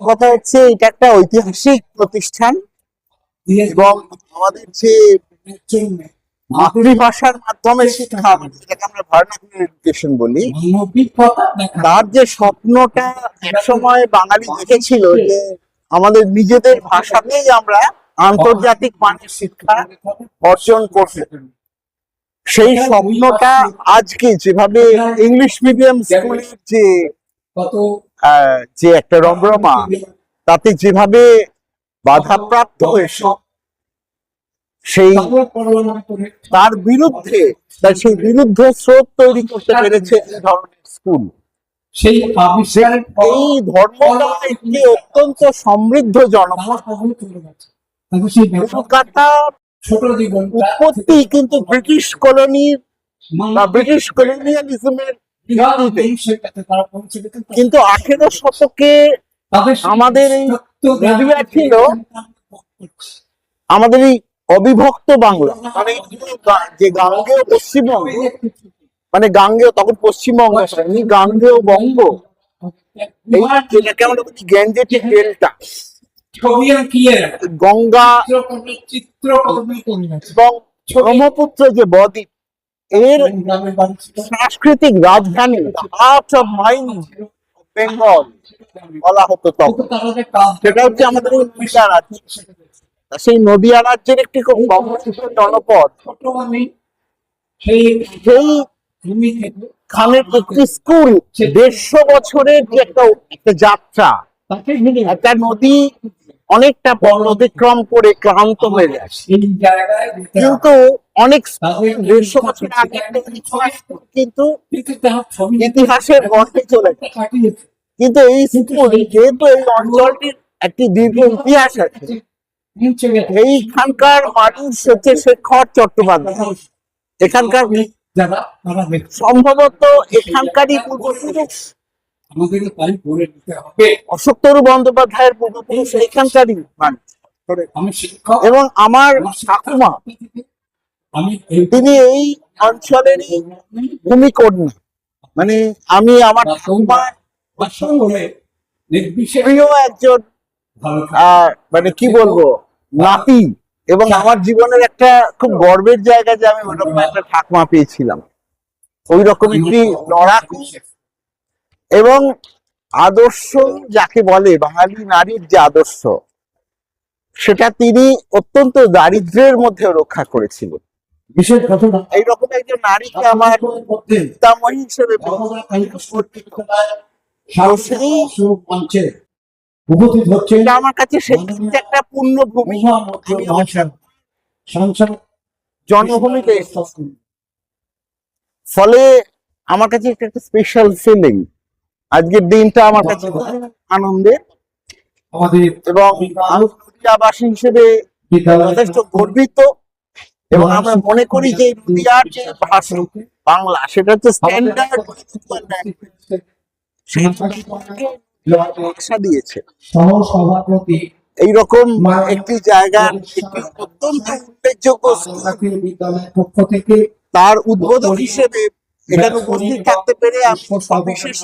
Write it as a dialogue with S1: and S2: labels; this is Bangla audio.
S1: কথা হচ্ছে, এটা একটা ঐতিহাসিক প্রতিষ্ঠান। এবং আমাদের যে মাতৃভাষার মাধ্যমে শিক্ষা, যেটাকে আমরা ভার্নাকুলার এডুকেশন বলি, তার যে স্বপ্নটা একসময় বাঙালি দেখেছিল যে আমাদের নিজেদের ভাষাতেই আমরা আন্তর্জাতিক মানের শিক্ষা অর্জন করবে সেই স্বপ্নটা আজকে যেভাবে ইংলিশ মিডিয়াম স্কুলের যে যে একটা রমরমা তাতে যেভাবে বাধাপ্রাপ্ত হয়েছে সেই তার বিরুদ্ধে তার সেই বিরুদ্ধ স্রোত তৈরি করতে পেরেছে এই ধরনের স্কুল।
S2: সেই
S1: এই ধর্মটা একটি অত্যন্ত সমৃদ্ধ জনপদ কলকাতা
S2: ছোট
S1: উৎপত্তি কিন্তু ব্রিটিশ কলোনির বা ব্রিটিশ কলোনিয়ালিজমের কিন্তু আঠেরো শতকে আমাদের এই ছিল আমাদের এই অবিভক্ত বাংলা। মানে যে গাঙ্গেয় পশ্চিমবঙ্গ মানে গাঙ্গেয় তখন পশ্চিমবঙ্গ গাঙ্গেয় বঙ্গ। এই যেটাকে আমরা বলি গ্যাঞ্জেটিক ডেল্টা। গঙ্গা এবং ব্রহ্মপুত্র যে বদ্বীপ এর সাংস্কৃতিক রাজধানী হার্ট অফ মাইন্ড বেঙ্গল বলা হতো তখন। সেটা হচ্ছে আমাদের নদিয়া রাজ্য। সেই নদিয়া রাজ্যের একটি খুব জনপদ।
S2: সেই
S1: খানের একটি স্কুল। দেড়শো বছরের যে একটা যাত্রা। একটা নদী অনেকটা পথ অতিক্রম করে ক্লান্ত হয়ে যায় কিন্তু অনেক দেড়শো বছর আগে কিন্তু
S2: তার
S1: ইতিহাসের গর্তে চলে কিন্তু এই স্কুল যেহেতু এই অঞ্চলটির একটি দীর্ঘ ইতিহাস আছে এইখানকার মানুষ হচ্ছে শেখর চট্টোপাধ্যায় এখানকার
S2: তারা
S1: সম্ভবত এখানকারই পূর্বপুরুষ।
S2: হবে।
S1: অশোকতরু বন্দ্যোপাধ্যায়ের পূর্বপুরুষ এখানকারই মানুষ। এবং আমার ঠাকুমা তিনি এই অঞ্চলেরই ভূমিকন্যা মানে আমি আমার প্রিয় একজন মানে কি বলব নাতি। এবং আমার জীবনের একটা খুব গর্বের জায়গা যে আমি ওরকম একটা ঠাকুমা পেয়েছিলাম। ওই রকম একটি লড়াকু। এবং আদর্শ যাকে বলে বাঙালি নারীর যে আদর্শ সেটা তিনি অত্যন্ত দারিদ্র্যের মধ্যে রক্ষা করেছিলেন।
S2: বিশেষ ঘটনা
S1: এইরকম একজন নারীকে আমার পিতামহী হিসেবে
S2: মঞ্চে উপস্থিত হচ্ছে।
S1: আমার কাছে একটা পূর্ণ ভূমি।
S2: সংসার
S1: ফলে আমার কাছে এটা একটা স্পেশাল ফিলিং আজকের দিনটা আমার কাছে আনন্দের। এবং আমি হিসেবে যথেষ্ট গর্বিত। এবং আমরা মনে করি যে নদিয়ার যে ভাষা, বাংলা, সেটা হচ্ছে স্ট্যান্ডার্ড দিয়েছে।
S2: সহ সভাপতি
S1: এইরকম একটি জায়গার একটি অত্যন্ত উল্লেখযোগ্য
S2: পক্ষ থেকে
S1: তার উদ্বোধক হিসেবে এখানে উপস্থিত থাকতে পেরে আমি সবিশেষ